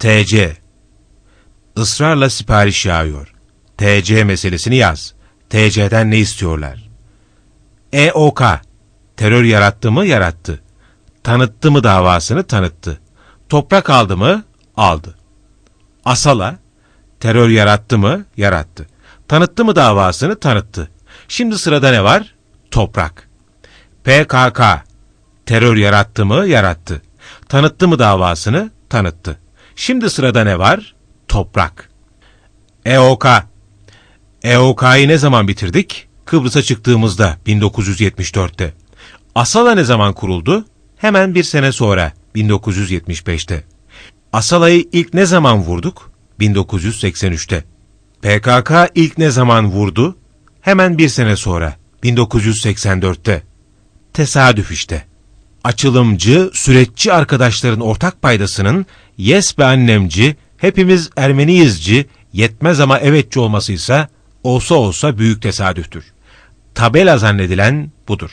TC. Israrla sipariş yağıyor. TC meselesini yaz. TC'den ne istiyorlar? EOK. Terör yarattı mı? Yarattı. Tanıttı mı davasını? Tanıttı. Toprak aldı mı? Aldı. Asala. Terör yarattı mı? Yarattı. Tanıttı mı davasını? Tanıttı. Şimdi sırada ne var? Toprak. PKK. Terör yarattı mı? Yarattı. Tanıttı mı davasını? Tanıttı. Şimdi sırada ne var? Toprak. EOK. EOK'yı ne zaman bitirdik? Kıbrıs'a çıktığımızda 1974'te. Asala ne zaman kuruldu? Hemen bir sene sonra 1975'te. Asala'yı ilk ne zaman vurduk? 1983'te. PKK ilk ne zaman vurdu? Hemen bir sene sonra 1984'te. Tesadüf işte. Açılımcı, süreççi arkadaşların ortak paydasının yes be annemci, hepimiz Ermeniyizci, yetmez ama evetçi olmasıysa olsa olsa büyük tesadüftür. Tabela zannedilen budur.